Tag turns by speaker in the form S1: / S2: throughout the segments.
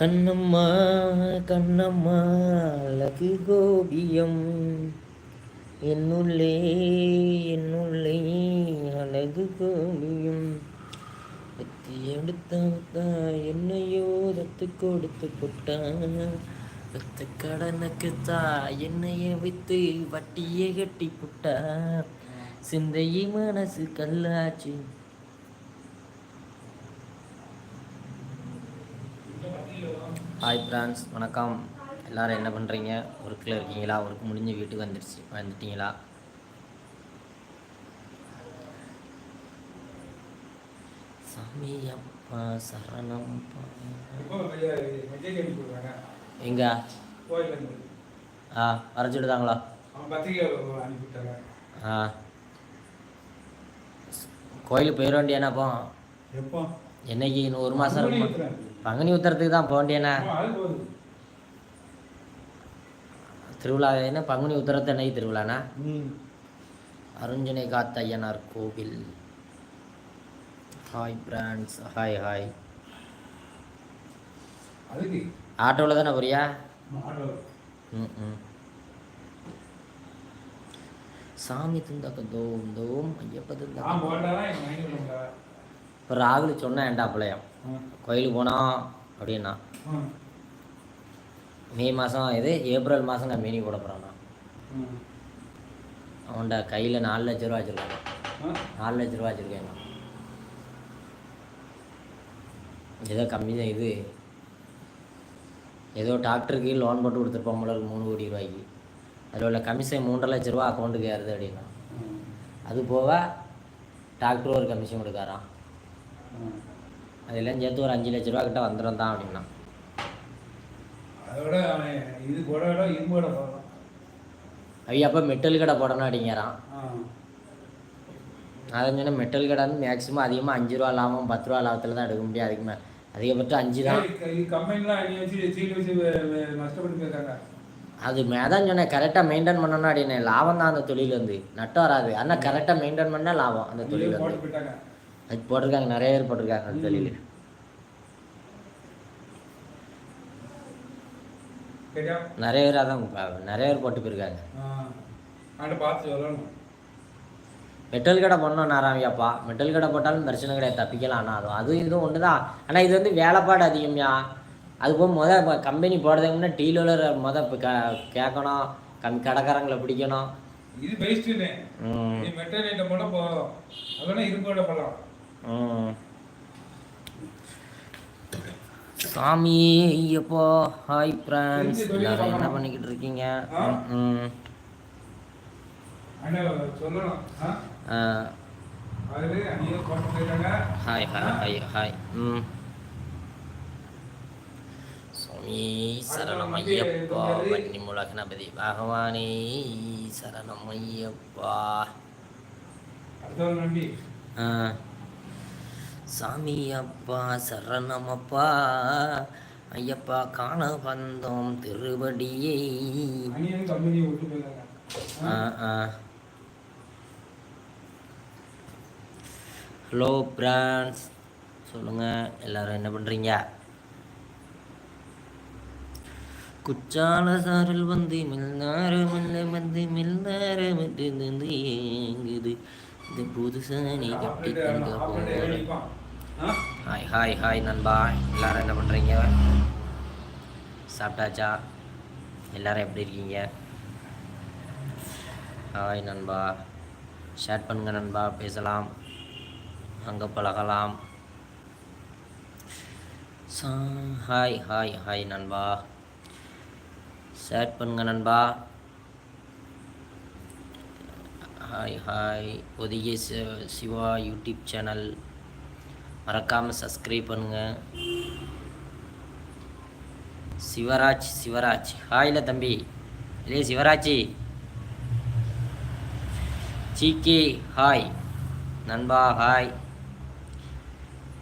S1: கண்ணம்மா கண்ணம்மா அழகு கோபியம். என்னுள்ளே என்னுள்ளே அழகு கோபியம். எத்தி எடுத்தா என்னையோ ரத்து கொடுத்து போட்டான். வித்து கடனுக்குத்தா என்னையை என்னைய வித்து வட்டியை கட்டி புட்டா சிந்தையை மனசு கல்லாச்சு. ஹாய் ஃப்ரான்ஸ் வணக்கம். எல்லோரும் என்ன பண்ணுறீங்க ஒர்க்கில் இருக்கீங்களா? ஒர்க் முடிஞ்சு வீட்டுக்கு வந்துடுச்சு. வந்துட்டீங்களா? சாமி அப்பா சரணம் எங்க? ஆ வரைச்சிடுதாங்களா ஆ. கோயிலுக்கு போயிட வேண்டியானாப்போ
S2: எப்போ?
S1: என்னைக்கு? இன்னும் ஒரு மாதம் இருக்கும் பங்குனி உத்தரத்துக்கு தான் போக வேண்டியண்ணா திருவிழா என்ன? பங்குனி உத்தரத்து அன்னைக்கு திருவிழாண்ணா? அருஞ்சனை காத்த ஐயனார் கோவில் ஹாய் பிராண்ட்ஸ் ஹாய் ஹாய் ஆட்டோவில் தானே போறியா? ம் ம். சாமி துந்தாக்க தோம் தோம் ஐயப்ப துந்தாக்க இப்போ ராகுல் சொன்னேன் ஏண்டா பிள்ளையம்? கோயிலுக்கு போனோம் அப்படின்னா. மே மாதம் இது ஏப்ரல் மாதம் நான் மீனி போட போகிறான் அவன்கிட்ட கையில் நாலு லட்ச ரூபா வச்சுருக்காங்க. நாலு லட்ச ரூபா வச்சுருக்கேன் ஏதோ கம்மி தான் இது. ஏதோ டாக்டருக்கு லோன் போட்டு கொடுத்துருப்போம் போல மூணு கோடி ரூபாய்க்கு. அதில் உள்ள கமிஷன் மூன்றரை லட்ச ரூபா அக்கௌண்ட்டுக்கு ஏறுது அப்படின்னா. அது போக டாக்டர் ஒரு கமிஷன் கொடுக்காராம். அதெல்லாம் சேர்த்து ஒரு அஞ்சு லட்ச ரூபா கிட்ட வந்துடும் தான் அப்படின்னா.
S2: அதோட அவன் இது கூட விட இரும்போட போகலாம்
S1: அவங்க அப்போ மெட்டல் கடை போடணும் அப்படிங்கிறான் அதை சொன்னால் மெட்டல் கடை வந்து மேக்ஸிமம் அதிகமாக அஞ்சு ரூபா லாபம் பத்து ரூபா லாபத்தில் தான் எடுக்க முடியும். அதுக்கு மேலே அதிகபட்சம் அஞ்சு தான். அது மேதான் சொன்னேன் கரெக்டாக மெயின்டைன் பண்ணணும் அப்படின்னு லாபம் தான் அந்த தொழில் வந்து. நட்டம் வராது. ஆனால் கரெக்டாக மெயின்டைன் பண்ணால் லாபம் அந்த தொழில் வந்து. அது போட்டிருக்காங்க நிறைய பேர் போட்டிருக்காங்க அந்த தொழில் நிறைய பேர் அதான் நிறைய பேர் போட்டு போயிருக்காங்க. மெட்டல் கடை பண்ணோம் நாராமியாப்பா மெட்டல் கடை போட்டாலும் பிரச்சனை கிடையாது தப்பிக்கலாம். ஆனால் அதுவும் இதுவும் ஒன்று தான் ஆனால் இது வந்து வேலைப்பாடு அதிகம்யா. அது போக முத கம்பெனி போடுறதுக்கு முன்னே டீலர் முத இப்போ க கேட்கணும். கம் கடைக்காரங்களை பிடிக்கணும்.
S2: இது பெஸ்ட்டுன்னு
S1: ம்,
S2: நீ மெட்டீரியல்கிட்ட மட்டும் போதும். அதோட இரும்போட போகலாம்.
S1: சாமி ஐயப்போ ஹாய் ஃப்ரெண்ட்ஸ் எல்லாரும் என்ன பண்ணிக்கிட்டு இருக்கீங்க? ஹாய் ஹாய் ஹாய் ஹாய் ம். சுவாமி சரணம் ஐயப்பா. வன்னி முலகணபதி பகவானே சரணம் ஐயப்பா. ஆ. சாமி அப்பா சரணமப்பா. ஐயப்பா காண வந்தோம் திருவடியை. ஹலோ பிரான்ஸ் சொல்லுங்கள் எல்லாரும் என்ன பண்ணுறீங்க குச்சால சாரல் வந்து மில்நார மெல்ல வந்து மில்நார வந்து ஏங்குது. இந்த புதுசா நீ கட்டி கொண்டு போற ஹாய் ஹாய் ஹாய் நண்பா. எல்லாரும் என்ன பண்ணுறீங்க சாப்பிட்டாச்சா? எல்லாரும் எப்படி இருக்கீங்க? ஹாய் நண்பா. ஷேர் பண்ணுங்க நண்பா. பேசலாம். அங்கே பழகலாம். சா ஹாய் ஹாய் ஹாய் நண்பா. ஷேர் பண்ணுங்க நண்பா. ஹாய் ஹாய் ஒதிகை சி- சிவா யூடியூப் சேனல். மறக்காமல் சப்ஸ்கிரைப் பண்ணுங்கள் சிவராஜ் சிவராஜ். ஹாய்ல தம்பி. இல்லையே சிவராஜி. ஜிகே ஹாய் நண்பா ஹாய்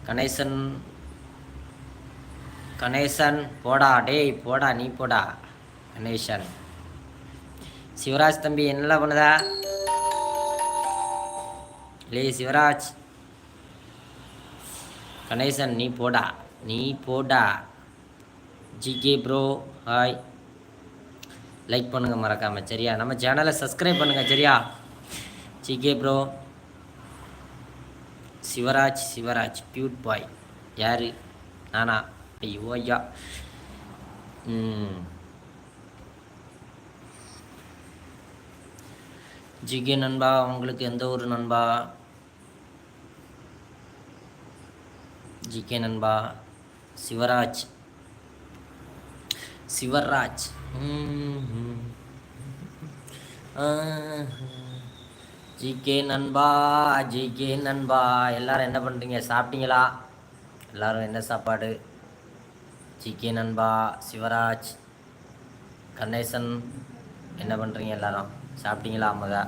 S1: கணேசன். கணேசன் போடா டேய் போடா நீ போடா. கணேசன். சிவராஜ் தம்பி என்னெல்லாம் பண்ணுதா? லே சிவராஜ். கணேசன் நீ போடா. நீ போடா. ஜிகே ப்ரோ ஹாய் லைக் பண்ணுங்கள் மறக்காமல் சரியா? நம்ம சேனலை சப்ஸ்கிரைப் பண்ணுங்கள் சரியா? GK bro Sivaraj Sivaraj cute boy யார்? நானா? ஐயோ ஐயா. ஜிகே நண்பா உங்களுக்கு எந்த ஒரு நண்பா? ஜிகே நண்பா சிவராஜ். சிவராஜ். ஜிகே நண்பா ஜிகே நண்பா எல்லாரும் என்ன பண்ணுறீங்க சாப்பிட்டீங்களா? எல்லாரும் என்ன சாப்பாடு? ஜிகே நண்பா சிவராஜ் கணேசன் என்ன பண்ணுறீங்க எல்லாரும்? சாப்பிட்டீங்களா அம்மதா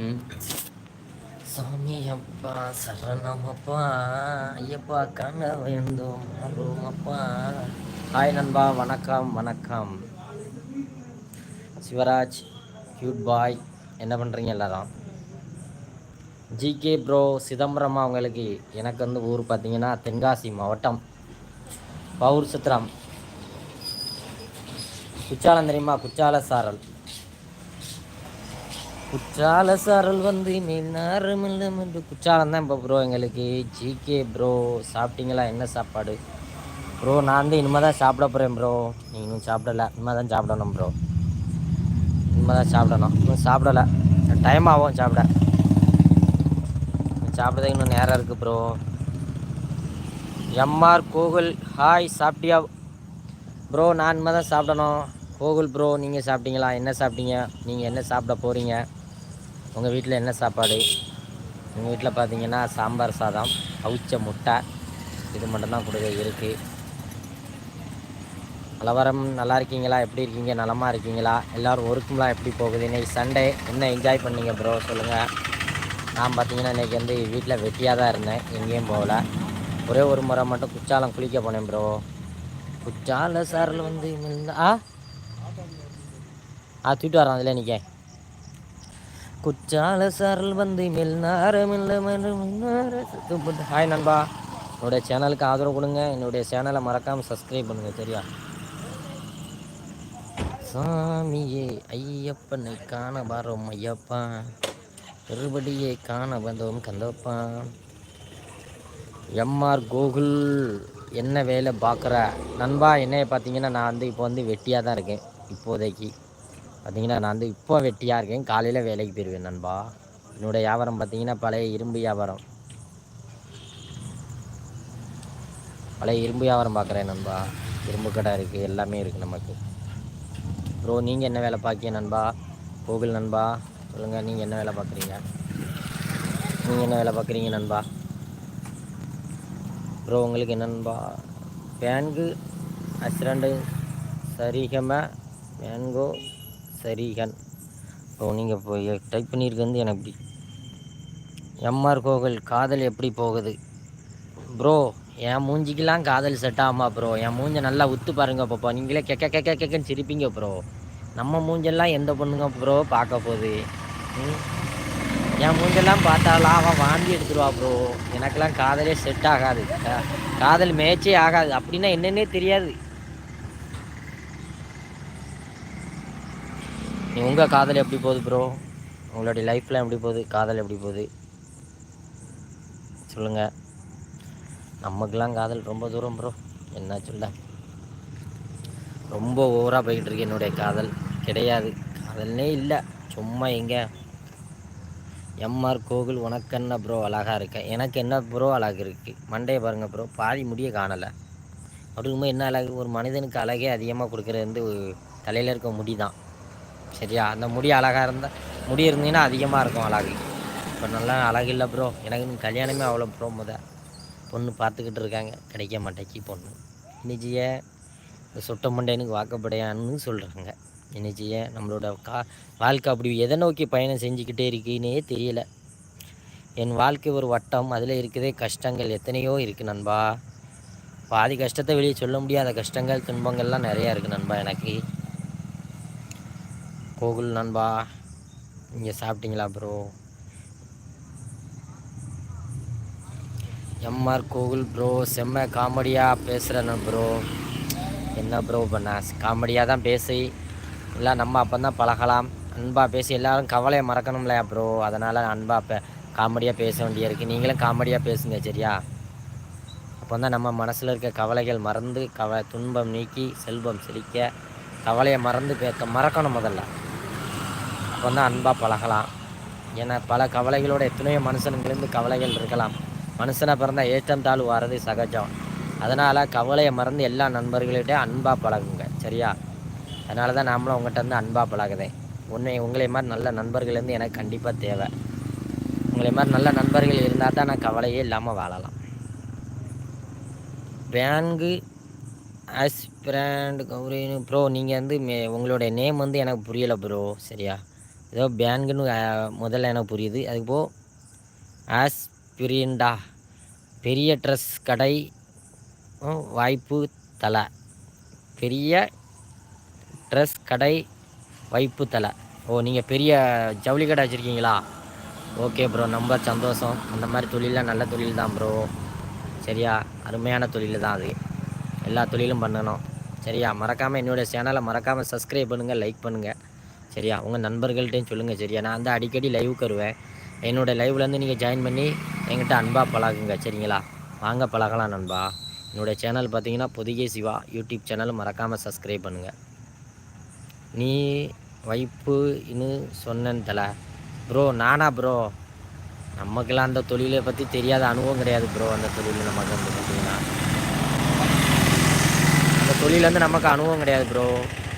S1: ம். சாமி அப்பா சரணமப்பா ஐயப்பா கண்ண வேந்தோம் அருமப்பா ஹாய் நண்பா வணக்கம் வணக்கம். சிவராஜ் கியூட் பாய் என்ன பண்ணுறீங்க எல்லாரும்? ஜிகே ப்ரோ சிதம்பரம் அவங்களுக்கு எனக்கு வந்து ஊர் பார்த்தீங்கன்னா தென்காசி மாவட்டம் பவுர் சித்திரம் குச்சாலம் தெரியுமா குச்சால சாரல் குற்றால சாரல் வந்து நேரம் என்று குற்றாலம் தான் இப்போ ப்ரோ எங்களுக்கு. ஜிகே ப்ரோ சாப்பிட்டீங்களா? என்ன சாப்பாடு? ப்ரோ நான் வந்து இனிமேல் தான் சாப்பிட போகிறேன் ப்ரோ நீங்கள் இன்னும் சாப்பிடல. இனிமேல் தான் சாப்பிடணும் ப்ரோ இனிமேல் தான் சாப்பிடணும். இன்னும் சாப்பிடல. டைம் ஆகும் சாப்பிட. சாப்பிட்றதுக்கு இன்னும் நேரம் இருக்குது ப்ரோ எம்ஆர் கோகுல் ஹாய் சாப்பிட்டியா? ப்ரோ நான் இனிமேல் தான் சாப்பிடணும். கோகுல் ப்ரோ நீங்கள் சாப்பிட்டீங்களா? என்ன சாப்பிட்டீங்க? நீங்கள் என்ன சாப்பிட போகிறீங்க உங்கள் வீட்டில் என்ன சாப்பாடு? எங்கள் வீட்டில் பார்த்தீங்கன்னா சாம்பார் சாதம் அவிச்ச முட்டை இது மட்டும்தான் கொடுக்க இருக்குது கலவரம் நல்லா இருக்கீங்களா? எப்படி இருக்கீங்க? நலமாக இருக்கீங்களா? எல்லோரும் ஒர்க்குலாம் எப்படி போகுது? இன்றைக்கி சண்டே. என்ன என்ஜாய் பண்ணீங்க ப்ரோ சொல்லுங்கள் நான் பார்த்தீங்கன்னா இன்றைக்கி வந்து வீட்டில் வெட்டியாக தான் இருந்தேன். எங்கேயும் போகல. ஒரே ஒரு முறை மட்டும் குச்சாலம் குளிக்க போனேன் ப்ரோ குற்றால சாரில் வந்து ஆ? ஆ தூக்கிட்டு வரான் அதில் நிற்க குச்சால சாரல் வந்து மெல்நார மெல்ல ஹாய் நண்பா. என்னுடைய சேனலுக்கு ஆதரவு கொடுங்க. என்னுடைய சேனலை மறக்காமல் சப்ஸ்கிரைப் பண்ணுங்க சரியா? சாமியே ஐயப்பனை காண வரோம் ஐயப்பா. திருபடியை காண வந்தோம் கந்தப்பா. எம்ஆர் கோகுல் என்ன வேலை பார்க்குற? நண்பா என்னைய பார்த்தீங்கன்னா நான் வந்து இப்போ வந்து வெட்டியாக தான் இருக்கேன் இப்போதைக்கு. பார்த்தீங்கன்னா நான் வந்து இப்போ வெட்டியாக இருக்கேன். காலையில் வேலைக்கு போயிடுவேன் நண்பா. என்னுடைய வியாபாரம் பார்த்தீங்கன்னா பழைய இரும்பு வியாபாரம். பழைய இரும்பு வியாபாரம் பார்க்குறேன் நண்பா. இரும்பு கடை இருக்குது எல்லாமே இருக்குது நமக்கு. ப்ரோ நீங்கள் என்ன வேலை பார்க்கீங்க நண்பா? கோகுல் நண்பா சொல்லுங்கள் நீங்கள் என்ன வேலை பார்க்குறீங்க? நீங்கள் என்ன வேலை பார்க்குறீங்க நண்பா? ப்ரோ உங்களுக்கு என்ன நண்பா? பேங்கு அசிரண்டு சரிகம மேங்கோ சரிகன் இப்போ நீங்கள் இப்போ டைப் பண்ணியிருக்கு வந்து எனக்கு இப்படி. எம்ஆர் கோகுல் காதல் எப்படி போகுது? ப்ரோ என் மூஞ்சிக்கெலாம் காதல் செட் ஆகுமா ப்ரோ என் மூஞ்சை நல்லா உத்து பாருங்க பாப்பா. நீங்களே கெக்க கெக்க கெக்கன்னு சிரிப்பீங்க ப்ரோ நம்ம மூஞ்செல்லாம் எந்த பொண்ணுங்க ப்ரோ பார்க்க போகுது? ம்? என் மூஞ்செல்லாம் பார்த்தாலாம் அவன் வாந்தி எடுத்துருவா ப்ரோ எனக்கெல்லாம் காதலே செட் ஆகாது. காதல் மேய்ச்சே ஆகாது. அப்படின்னா என்னன்னே தெரியாது. உங்கள் காதல் எப்படி போகுது ப்ரோ உங்களுடைய லைஃப்பில் எப்படி போகுது? காதல் எப்படி போகுது? சொல்லுங்கள் நமக்கெலாம் காதல் ரொம்ப தூரம் ப்ரோ என்ன சொல்ல? ரொம்ப ஓவராக போய்கிட்டு இருக்கு என்னுடைய காதல். கிடையாது. காதல்னே இல்லை. சும்மா எங்கே? எம்ஆர் கோகுல் உனக்கு என்ன ப்ரோ அழகாக இருக்கேன் எனக்கு என்ன ப்ரோ அழகு இருக்குது மண்டையை பாருங்கள் ப்ரோ பாதி முடிய காணலை. அப்படிங்கும்போது என்ன அழகு? ஒரு மனிதனுக்கு அழகே அதிகமாக கொடுக்குறது வந்து தலையில் இருக்க முடி தான் சரியா? அந்த முடி அழகாக இருந்தால் முடி இருந்தீங்கன்னா அதிகமாக இருக்கும் அழகு. இப்போ நல்லா அழகு இல்லை ப்ரோ எனக்கு கல்யாணமே அவ்வளோ ப்ரோ முத. பொண்ணு பார்த்துக்கிட்டு இருக்காங்க. கிடைக்க மாட்டேக்கி பொண்ணு. இன்னைச்சிய இந்த சொட்ட மண்டையனுக்கு வாக்கப்படையான்னு சொல்கிறாங்க இன்னைச்சிய நம்மளோட கா வாழ்க்கை அப்படி எதை நோக்கி பயணம் செஞ்சுக்கிட்டே இருக்குன்னே தெரியல. என் வாழ்க்கை ஒரு வட்டம். அதில் இருக்கிறதே கஷ்டங்கள். எத்தனையோ இருக்குது நண்பா. பாதி கஷ்டத்தை வெளியே சொல்ல முடியாத கஷ்டங்கள் துன்பங்கள்லாம் நிறையா இருக்குது நண்பா எனக்கு. கோகுல் நண்பா நீங்கள் சாப்பிட்டீங்களா ப்ரோ எம்ஆர் கோகுல் ப்ரோ செம்ம காமெடியாக பேசுகிறேன் ப்ரோ என்ன ப்ரோ பண்ண? காமெடியாக தான் பேசி இல்லை நம்ம அப்போ தான் பழகலாம். அன்பாக பேசி எல்லோரும் கவலையை மறக்கணும்லையா ப்ரோ அதனால் அன்பாக பே காமெடியாக பேச வேண்டியிருக்கு. நீங்களும் காமெடியாக பேசுங்க சரியா? அப்போ தான் நம்ம மனசில் இருக்க கவலைகள் மறந்து கவ துன்பம் நீக்கி செல்வம் செழிக்க கவலையை மறந்து பேக்க மறக்கணும் முதல்ல. அப்போ தான் அன்பாக பழகலாம். ஏன்னா பல கவலைகளோட எத்தனையோ மனுஷனுங்கிருந்து கவலைகள் இருக்கலாம். மனுஷனை பிறந்த ஏற்றம் தாழ்வு வர்றது சகஜம். அதனால் கவலையை மறந்து எல்லா நண்பர்கள்கிட்ட அன்பாக பழகுங்க சரியா? அதனால தான் நாமளும் உங்கள்கிட்ட இருந்து அன்பாக பழகுதேன். உன்னை உங்களை மாதிரி நல்ல நண்பர்கள் வந்து எனக்கு கண்டிப்பாக தேவை. உங்களை மாதிரி நல்ல நண்பர்கள் இருந்தால் தான் நான் கவலையே இல்லாமல் வாழலாம். பேங்கு ஆஸ்பிரண்ட் கௌரின்னு ப்ரோ நீங்கள் வந்து மே உங்களுடைய நேம் வந்து எனக்கு புரியலை ப்ரோ சரியா? ஏதோ பேங்குன்னு முதல்ல எனக்கு புரியுது. அதுக்கு போ ஆஸ்பிரிண்டா பெரிய ட்ரெஸ் கடை வாய்ப்பு தலை. பெரிய ட்ரெஸ் கடை வைப்பு தலை. ஓ நீங்கள் பெரிய ஜவுளி கடை வச்சுருக்கீங்களா? ஓகே ப்ரோ ரொம்ப சந்தோஷம். அந்த மாதிரி தொழிலாம் நல்ல தொழில் தான் ப்ரோ சரியா? அருமையான தொழில் தான் அது. எல்லா தொழிலும் பண்ணணும். சரியா? மறக்காமல் என்னோட சேனலை மறக்காமல் சப்ஸ்கிரைப் பண்ணுங்கள் லைக் பண்ணுங்கள் சரியா? உங்கள் நண்பர்கள்ட்டையும் சொல்லுங்கள் சரியா? நான் வந்து அடிக்கடி லைவுக்கு வருவேன் என்னோடய லைவ்லேருந்து நீங்கள் ஜாயின் பண்ணி என்கிட்ட அன்பாக பழகுங்க சரிங்களா? வாங்க பழகலாம் நண்பா. என்னோடய சேனல் பார்த்தீங்கன்னா பொதிகை சிவா யூடியூப் சேனல் மறக்காமல் சப்ஸ்கிரைப் பண்ணுங்கள் நீ வைப்புன்னு இன்னும் சொன்னேன் தலை. ப்ரோ நானா ப்ரோ நமக்கெல்லாம் அந்த தொழிலை பற்றி தெரியாத அனுபவம் கிடையாது ப்ரோ அந்த தொழில் நமக்கு வந்து பார்த்தீங்கன்னா அந்த தொழில் வந்து நமக்கு அனுபவம் கிடையாது ப்ரோ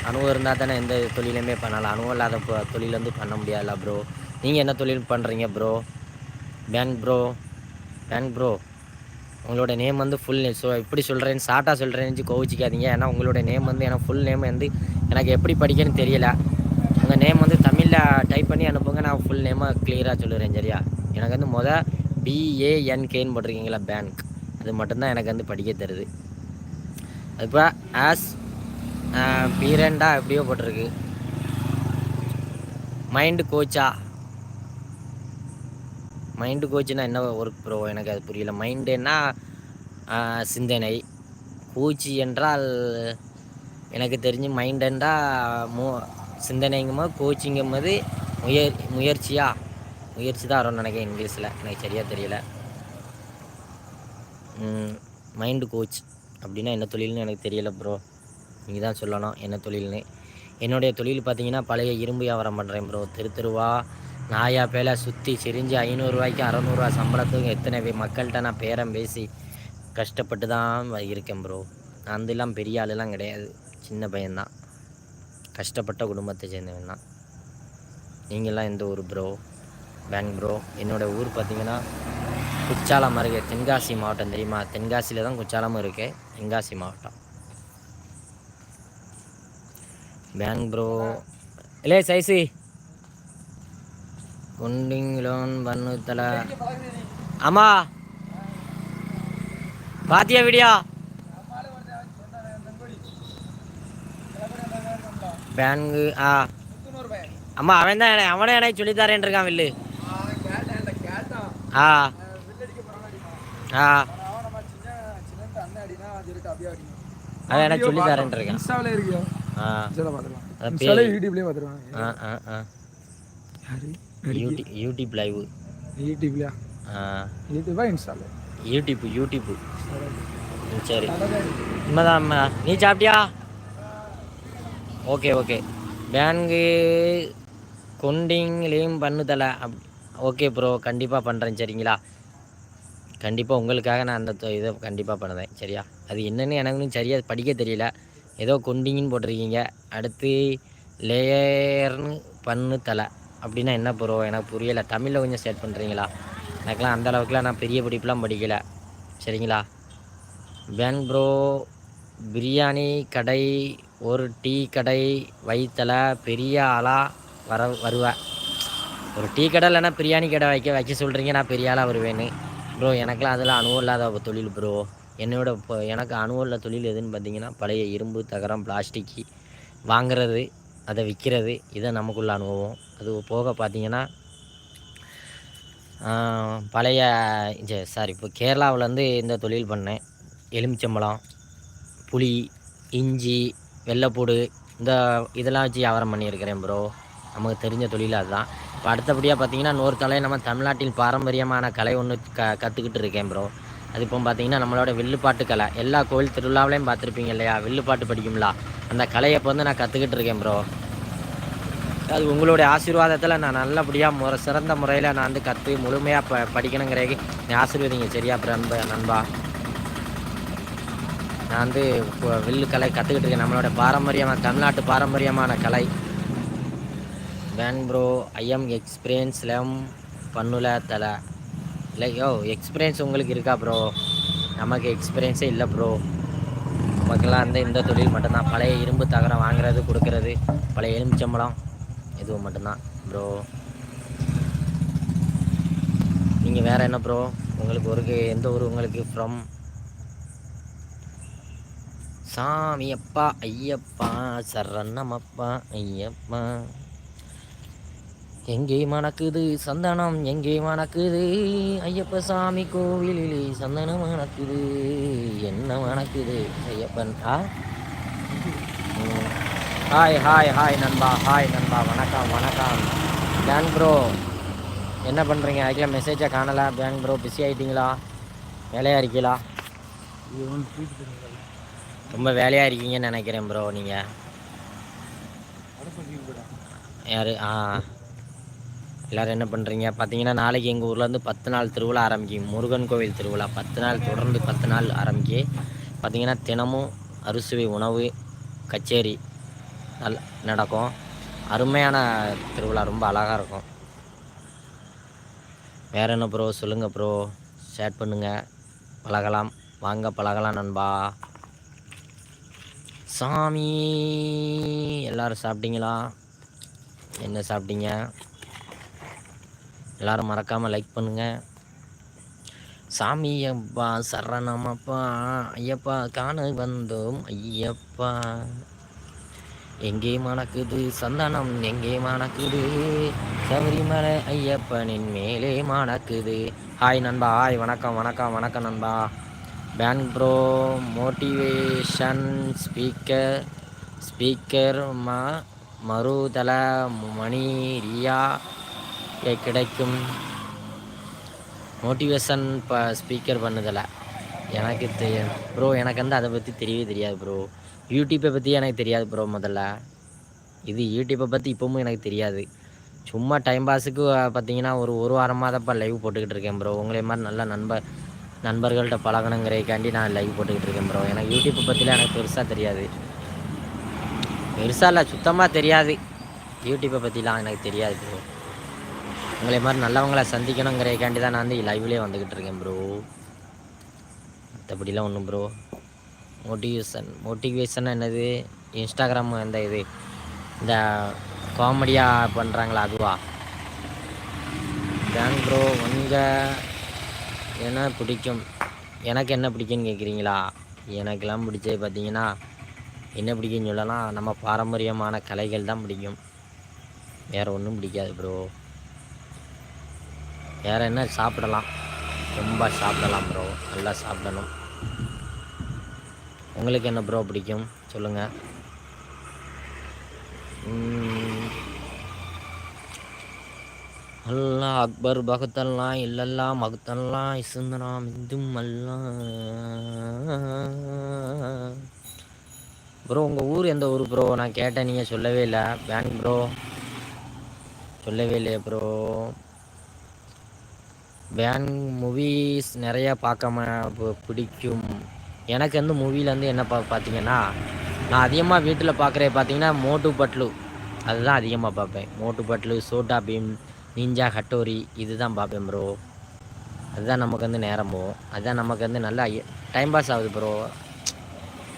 S1: அனுபவம் இருந்தால் தானே எந்த தொழிலுமே பண்ணலாம். அனுபவம் இல்லாத தொழில் வந்து பண்ண முடியாதுல்ல ப்ரோ நீங்கள் என்ன தொழில் பண்ணுறீங்க bro bank bro bank bro உங்களோட நேம் வந்து ஃபுல் ஸோ எப்படி சொல்கிறேன்னு ஷார்ட்டாக சொல்கிறேன்னு கோவிச்சிக்காதீங்க. ஏன்னா உங்களோட நேம் வந்து எனக்கு ஃபுல் நேம் வந்து எனக்கு எப்படி படிக்கன்னு தெரியல. உங்கள் நேம் வந்து தமிழில் டைப் பண்ணி அனுப்புங்க. நான் ஃபுல் நேமாக கிளியராக சொல்லுறேன் சரியா? எனக்கு வந்து மொதல் பிஏஎன்கேன்னு போட்டிருக்கீங்களா பேங்க் அது மட்டும்தான் எனக்கு வந்து படிக்க தருது. இப்போ ஆஸ் பீரண்டா எப்படியோ போட்டிருக்கு. மைண்டு கோச்சா மைண்டு கோச்சுனா என்ன ஒர்க் ப்ரோ எனக்கு அது புரியல. மைண்டுன்னா சிந்தனை. கோச்சு என்றால் எனக்கு தெரிஞ்சு மைண்டுண்டா மு சிந்தனைங்கும் போது கோச்சிங்கும் போது முயற் முயற்சியா? முயற்சி தான் வரும்னு நினைக்கிறேன் இங்கிலீஷில். எனக்கு சரியாக தெரியல. மைண்டு கோச் அப்படின்னா என்ன தொழில்னு எனக்கு தெரியல ப்ரோ நீங்கள் தான் சொல்லணும் என்ன தொழில்னு. என்னுடைய தொழில் பார்த்தீங்கன்னா பழைய இரும்பு வியாபாரம் பண்ணுறேன் ப்ரோ தெரு தெருவா நாயா பேல சுற்றி சிரிஞ்சு ஐநூறுரூவாய்க்கு அறநூறுவா சம்பளத்துக்கு எத்தனை மக்கள்கிட்ட நான் பேரம் பேசி கஷ்டப்பட்டு தான் இருக்கேன் ப்ரோ நான் வந்துலாம் பெரிய ஆளுலாம் கிடையாது. சின்ன பையன்தான். கஷ்டப்பட்ட குடும்பத்தை சேர்ந்தவன் தான். நீங்கள்லாம் எந்த ஊர் ப்ரோ பேங்க் ப்ரோ என்னோடய ஊர் பார்த்தீங்கன்னா குச்சாலம் அருகே தென்காசி மாவட்டம் தெரியுமா? தென்காசியில் தான் குச்சாலமும் இருக்குது தென்காசி மாவட்டம். பேங்க் ப்ரோ இல்லை சைசி கொண்டிங் லோன் பண்ணு தல ஆமா பாத்தியா வீடியோ பேங்கு ஆ அம்மா அவன் தான் அவனே எனக்கு சொல்லித்தரேன் இருக்கான் வில்லு ஆ ஆ அவன் எனக்கு சொல்லித்தாரேன் இருக்கான்
S2: இன்ஸ்டாவில் இருக்கியா
S1: ஆ.
S2: இன்ஸ்டாவில் பார்த்துக்கலாம்.
S1: அது
S2: இன்ஸ்டாலே
S1: பேரு
S2: யூடியூப்லேயே பார்த்துருவாங்க
S1: ஆ ஆ ஆ.
S2: யாரு?
S1: YouTube YouTube live.
S2: யூடியூப்லையா? யூடியூபா இன்ஸ்டால?
S1: யூடியூப் சரி. உண்மைதான் உண்மை. நீ சாப்பிட்டியா? Okay okay. பேங்கு கொண்டிங்லேயும் பண்ணுதலை அப் ஓகே ப்ரோ. கண்டிப்பாக பண்ணுறேன் சரிங்களா? கண்டிப்பாக உங்களுக்காக நான் அந்த இதை கண்டிப்பாக பண்ணுறேன் சரியா? அது என்னன்னு எனக்கு இன்னும் சரியாக படிக்க தெரியல. ஏதோ கொண்டிங்கன்னு போட்டிருக்கீங்க. அடுத்து லேயர்னு பண்ணு தலை. அப்படின்னா என்ன ப்ரோ எனக்கு புரியலை. தமிழில் கொஞ்சம் ஸ்டார்ட் பண்ணுறீங்களா எனக்கெலாம் அந்த அளவுக்குலாம் நான் பெரிய படிப்புலாம் படிக்கலை. சரிங்களா? வேன் ப்ரோ பிரியாணி கடை ஒரு டீ கடை வைத்தலை பெரிய ஆளாக வர வருவேன் ஒரு டீ கடை இல்லைன்னா பிரியாணி கடை வைக்க வைக்க சொல்கிறீங்க நான் பெரிய ஆளாக வருவேன்னு. ப்ரோ எனக்கெலாம் அதெல்லாம் அனுபவம் இல்லாத ஒரு தொழில் ப்ரோ என்னோட இப்போ எனக்கு அனுபவம் உள்ள தொழில் எதுன்னு பார்த்தீங்கன்னா பழைய இரும்பு தகரம் பிளாஸ்டிக்கு வாங்குறது அதை விற்கிறது இதை நமக்குள்ள அனுபவம். அது போக பார்த்தீங்கன்னா பழைய சாரி இப்போ கேரளாவில் இந்த தொழில் பண்ணேன். எலுமிச்சம்பழம் புளி இஞ்சி வெள்ளைப்பூடு இந்த இதெல்லாம் வச்சு வியாபாரம் பண்ணியிருக்கிறேன் ப்ரோ நமக்கு தெரிஞ்ச தொழில் அதுதான். இப்போ அடுத்தபடியாக பார்த்தீங்கன்னா இன்னொரு கலை நம்ம தமிழ்நாட்டில் பாரம்பரியமான கலை ஒன்று க கற்றுக்கிட்டு இருக்கேன் ப்ரோ அது இப்போ பார்த்தீங்கன்னா நம்மளோட வில்லுப்பாட்டு கலை. எல்லா கோயில் திருவிழாவிலையும் பார்த்துருப்பீங்க இல்லையா? வில்லுப்பாட்டு படிக்கும்ல. அந்த கலையை இப்போ வந்து நான் கற்றுக்கிட்டு இருக்கேன் ப்ரோ அது உங்களுடைய ஆசீர்வாதத்தில் நான் நல்லபடியாக முறை சிறந்த முறையில் நான் வந்து கற்று முழுமையாக ப படிக்கணுங்கிறதுக்கு நீ ஆசீர்வதிங்க சரியா பிரம்ப நண்பா நான் வந்து இப்போ வில்லு கலை கற்றுக்கிட்டு இருக்கேன். நம்மளோட பாரம்பரியமான தமிழ்நாட்டு பாரம்பரியமான கலை. வேன் ப்ரோ ஐஎம் எக்ஸ்பீரியன்ஸ் லெம் பண்ணுல தலை. லைக் யோ எக்ஸ்பீரியன்ஸ் உங்களுக்கு இருக்கா ப்ரோ நமக்கு எக்ஸ்பீரியன்ஸே இல்லை ப்ரோ நமக்கெல்லாம் இருந்த இந்த தொழில் மட்டும்தான். பழைய இரும்பு தகரம் வாங்குறது கொடுக்கறது பழைய எலுமிச்சம்பழம் இதுவும் மட்டும்தான் ப்ரோ நீங்கள் வேறு என்ன ப்ரோ உங்களுக்கு ஒரு எந்த ஊர் உங்களுக்கு ஃப்ரம் சாமி அப்பா ஐயப்பா சரணமப்பா ஐயப்பா. எங்கே மணக்குது சந்தனம்? எங்கே மணக்குது? ஐயப்ப சாமி கோவிலிலே சந்தனம் மணக்குது. என்ன மணக்குது? ஐயப்பன் ஆ. ஹாய் ஹாய் ஹாய் நண்பா. ஹாய் நண்பா. வணக்கம் வணக்கம். பேங்க் ப்ரோ என்ன பண்ணுறீங்க அதுக்கெல்லாம் மெசேஜை காணலை. பேங்க் ப்ரோ பிஸி ஆகிட்டீங்களா வேலையாக இருக்கீங்களா? ரொம்ப வேலையாக இருக்கீங்கன்னு நினைக்கிறேன் ப்ரோ நீங்கள் யார்? ஆ. எல்லோரும் என்ன பண்ணுறீங்க பார்த்தீங்கன்னா நாளைக்கு எங்கள் ஊரில் வந்து பத்து நாள் திருவிழா ஆரம்பிக்கும் முருகன் கோவில் திருவிழா. பத்து நாள் தொடர்ந்து பத்து நாள் ஆரம்பிக்கு. பார்த்திங்கன்னா தினமும் அறுசுவை உணவு கச்சேரி நல் நடக்கும். அருமையான திருவிழா. ரொம்ப அழகாக இருக்கும். வேற என்ன ப்ரோ சொல்லுங்கள் ப்ரோ ஷேர் பண்ணுங்கள் பழகலாம். வாங்க பழகலாம் நண்பா. சாமி! எல்லோரும் சாப்பிட்டீங்களா? என்ன சாப்பிட்டீங்க? எல்லோரும் மறக்காமல் லைக் பண்ணுங்கள் சாமி அப்பா சரணமப்பா ஐயப்பா காண வந்தோம் ஐயப்பா. எங்கே மணக்குது சந்தனம் எங்கே மணக்குது? சபரிமலை ஐயப்பனின் மேலே மணக்குது. ஹாய் நண்பா ஹாய் வணக்கம் வணக்கம் வணக்கம் நண்பா. Pan bro motivation speaker speaker ம மருதல மணி ரியா கிடைக்கும். மோட்டிவேஷன் இப்போ ஸ்பீக்கர் பண்ணதில்லை. எனக்கு தெரியும் ப்ரோ எனக்கு வந்து அதை பற்றி தெரியவே தெரியாது ப்ரோ யூடியூப்பை பற்றி எனக்கு தெரியாது ப்ரோ முதல்ல. இது யூடியூப்பை பற்றி இப்போவும் எனக்கு தெரியாது. சும்மா டைம் பாஸுக்கு பார்த்தீங்கன்னா ஒரு ஒரு வாரமாக தான் இப்போ லைவ் போட்டுக்கிட்டு இருக்கேன் ப்ரோ உங்களே மாதிரி நல்ல நண்பர் நண்பர்கள்ட்ட பழகணுங்கிறதுக்காண்டி நான் லைவ் போட்டுக்கிட்டு இருக்கேன் ப்ரோ எனக்கு யூடியூப்பை பற்றிலாம் எனக்கு பெருசாக தெரியாது. பெருசாக இல்லை சுத்தமாக தெரியாது. யூடியூப்பை பற்றிலாம் எனக்கு தெரியாது ப்ரோ உங்களை மாதிரி நல்லவங்களை சந்திக்கணுங்கிறக்காண்டி தான் நான் வந்து லைவ்லேயே வந்துக்கிட்டு இருக்கேன் ப்ரோ மற்றபடிலாம் ஒன்றும் ப்ரோ மோட்டிவேஷன் மோட்டிவேஷன் என்னது? இன்ஸ்டாகிராம் எந்த இது இந்த காமெடியாக பண்ணுறாங்களா அதுவா? தேங்க் ப்ரோ உங்கள் என்ன பிடிக்கும்? எனக்கு என்ன பிடிக்குன்னு கேட்குறீங்களா எனக்கெல்லாம் பிடிச்சது பார்த்தீங்கன்னா என்ன பிடிக்குன்னு சொல்லலாம்? நம்ம பாரம்பரியமான கலைகள் தான் பிடிக்கும். வேறு ஒன்றும் பிடிக்காது ப்ரோ வேறு என்ன சாப்பிடலாம்? ரொம்ப சாப்பிடலாம் ப்ரோ நல்லா சாப்பிடணும். உங்களுக்கு என்ன ப்ரோ பிடிக்கும்? சொல்லுங்கள் எல்லாம் அக்பர் பகத்தல்லாம் இல்லல்லா மகத்தல்லாம் இசுந்தராம் இந்தும் அல்லா ப்ரோ உங்கள் ஊர் எந்த ஊர் ப்ரோ நான் கேட்டேன் நீங்கள் சொல்லவே இல்லை. பேங்க் ப்ரோ சொல்லவே இல்லையே ப்ரோ வேன் மூவிஸ் நிறையா பார்க்க பிடிக்கும். எனக்கு வந்து மூவிலேருந்து வந்து என்ன பா பார்த்தீங்கன்னா நான் அதிகமாக வீட்டில் பார்க்குறே பார்த்தீங்கன்னா மோட்டு பட்லு. அதுதான் அதிகமாக பார்ப்பேன். மோட்டு பட்லு சோட்டா பீம் நிஞ்சா ஹட்டோரி இதுதான் பார்ப்பேன் ப்ரோ அதுதான் நமக்கு வந்து நேரம் போகும் அதுதான் நமக்கு வந்து நல்லா டைம் பாஸ் ஆகுது ப்ரோ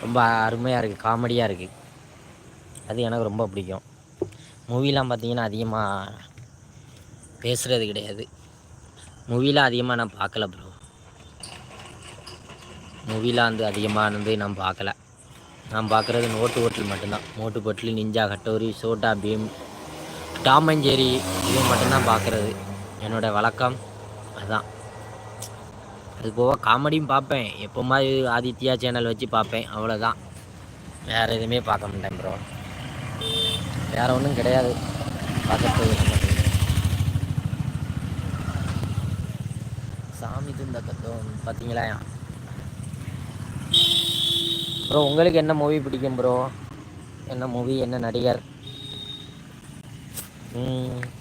S1: ரொம்ப அருமையாக இருக்குது காமெடியாக இருக்குது அது எனக்கு ரொம்ப பிடிக்கும். மூவிலாம் பார்த்தீங்கன்னா அதிகமாக பேசுகிறது கிடையாது. மூவிலாம் அதிகமாக நான் பார்க்கல ப்ரோ மூவிலாம் வந்து அதிகமாக வந்து நான் பார்க்கல. நான் பார்க்குறது நோட்டு ஹோட்டல் மட்டும்தான். நோட்டு போட்டில் Ninja Hattori Chhota Bheem Tom and Jerry இது மட்டும்தான் பார்க்குறது. என்னோட வழக்கம் அதுதான் அது போக காமெடியும் பார்ப்பேன். எப்போ மாதிரி ஆதித்யா சேனல் வச்சு பார்ப்பேன். அவ்வளோதான் வேறு எதுவுமே பார்க்க மாட்டேன் ப்ரோ வேறு ஒன்றும் கிடையாது. பார்க்கறது சாமி துந்த கத்தம் பார்த்தீங்களா ப்ரோ உங்களுக்கு என்ன மூவி பிடிக்கும் ப்ரோ? என்ன மூவி என்ன நடிகர்?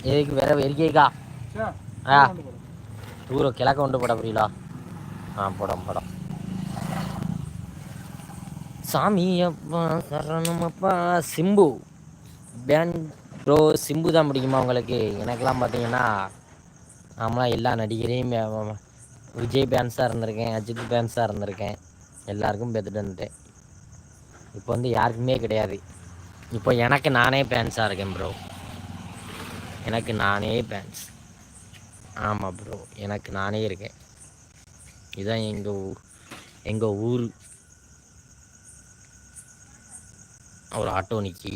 S1: எதுக்கு வேற இருக்கேக்கா ஆ. தூரம் கிழக்க கொண்டு போட புரியலா ஆ படம் படம் சாமி அப்பா சரணம் அப்பா சிம்பு. பேன் ப்ரோ சிம்பு தான் பிடிக்குமா உங்களுக்கு? எனக்கெல்லாம் பார்த்தீங்கன்னா நாமளாம் எல்லா நடிகரையும் விஜய் ஃபேன்ஸாக இருந்திருக்கேன் அஜித் ஃபேன்ஸாக இருந்திருக்கேன். எல்லாருக்கும் பெத்துட்டு வந்துட்டேன். இப்போ வந்து யாருக்குமே கிடையாது. இப்போ எனக்கு நானே ஃபேன்ஸாக இருக்கேன் ப்ரோ எனக்கு நானே ஃபேன்ஸ் ஆமாம் ப்ரோ எனக்கு நானே இருக்கேன். இதுதான் எங்கள் ஊர் எங்கள் ஊர். ஒரு ஆட்டோ நிக்கி.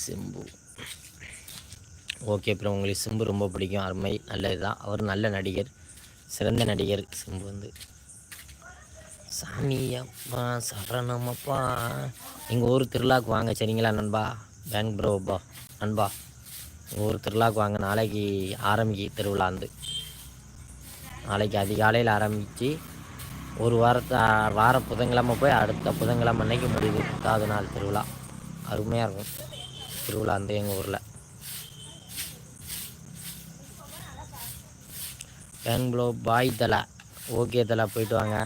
S1: சிம்பு. ஓகே அப்புறம் உங்களுக்கு சிம்பு ரொம்ப பிடிக்கும். அருமை நல்லது தான் அவர் நல்ல நடிகர். சிறந்த நடிகர் சிம்பு வந்து. சாமி அப்பா சரணம் அப்பா எங்கள் ஊர் திருவிழாக்கு வாங்க சரிங்களா நண்பா? பேங்க் ப்ரோப்பா நண்பா எங்கள் ஊர் திருவிழாக்கு வாங்க. நாளைக்கு ஆரம்பிக்கு திருவிழாந்து நாளைக்கு அதிகாலையில் ஆரம்பித்து ஒரு வாரத்தை வார புதன்கிழமை போய் அடுத்த புதன்கிழமை அன்னைக்கு முடியுது பத்தாவது நாள் திருவிழா. அருமையாக இருக்கும். திருவிழா வந்து எங்கள் ஊரில். பெங்களோ பாய் தலை. ஓகே தலை போயிட்டு வாங்க.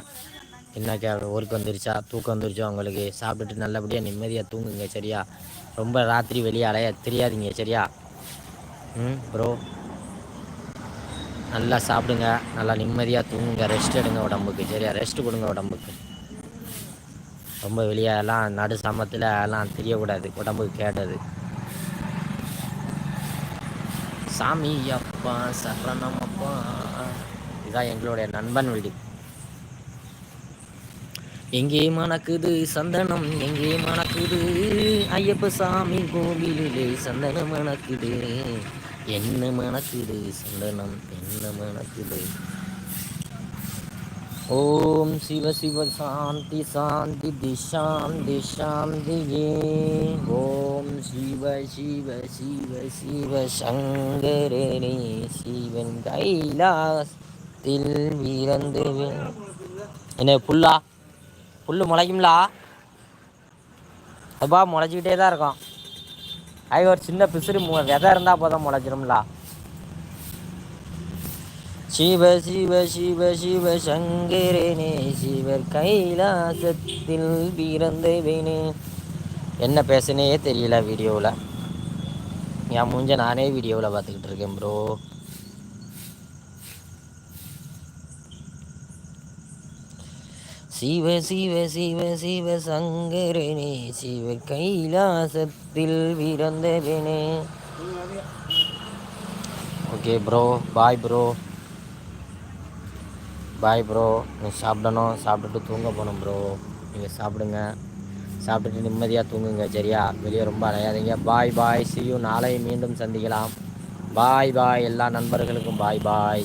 S1: என்ன கே ஒர்க் வந்துருச்சா? தூக்கம் வந்துருச்சா உங்களுக்கு? சாப்பிட்டுட்டு நல்லபடியாக நிம்மதியாக தூங்குங்க சரியா? ரொம்ப ராத்திரி வெளியே அலைய தெரியாதீங்க சரியா? ம் ப்ரோ நல்லா சாப்பிடுங்க. நல்லா நிம்மதியாக தூங்குங்க. ரெஸ்ட் எடுங்க உடம்புக்கு சரியா? ரெஸ்ட் கொடுங்க உடம்புக்கு. ரொம்ப வெளியே எல்லாம் நடு சமத்தில் எல்லாம் தெரியக்கூடாது உடம்புக்கு கேட்டது. சாமி அப்பா சரணம் அப்பா. இதான் எங்களுடைய நண்பன் வீடு எங்கே மணக்குது சந்தனம் எங்கே மணக்குது ஐயப்ப சாமி கோவிலிலே சந்தனம் மணக்குது. என்ன மணக்குது சந்தனம் என்ன மணக்குது? ஓம் சிவ சிவ சாந்தி சாந்தி திஷாந்தி சாந்தியே ஓம் சிவ சிவ சிவ சிவ சங்கரனே சிவன் கைலாஸ் கைலாசத்தில் வீரந்து. என்ன புல்லா? புல் முளைக்கும்லா? அப்பா முளைச்சிக்கிட்டே தான் இருக்கும். அது ஒரு சின்ன பிசுறு மு- விதை இருந்தால் போதும் முளைச்சிரும்லா. சிவ சிவ சிவ சிவ சங்கரனே சிவர் கைலாசத்தில் பிறந்தவேனே என்ன பேசுனே தெரியல வீடியோவில். என் மூஞ்ச நானே வீடியோவில் பார்த்துக்கிட்டு இருக்கேன் ப்ரோ சிவ சிவ சிவ சிவ சங்கரனே சிவ கைலாசத்தில் பிறந்தவனே. Okay bro bye bro bye bro நீ சாப்பிடணும். சாப்பிட்டுட்டு தூங்க போகணும் ப்ரோ நீங்கள் சாப்பிடுங்க. சாப்பிட்டுட்டு நிம்மதியாக தூங்குங்க சரியா? வெளியே ரொம்ப அலையாதீங்க. பாய் பாய் சியூ நாளை மீண்டும் சந்திக்கலாம். பாய் பாய் எல்லா நண்பர்களுக்கும் பாய் பாய்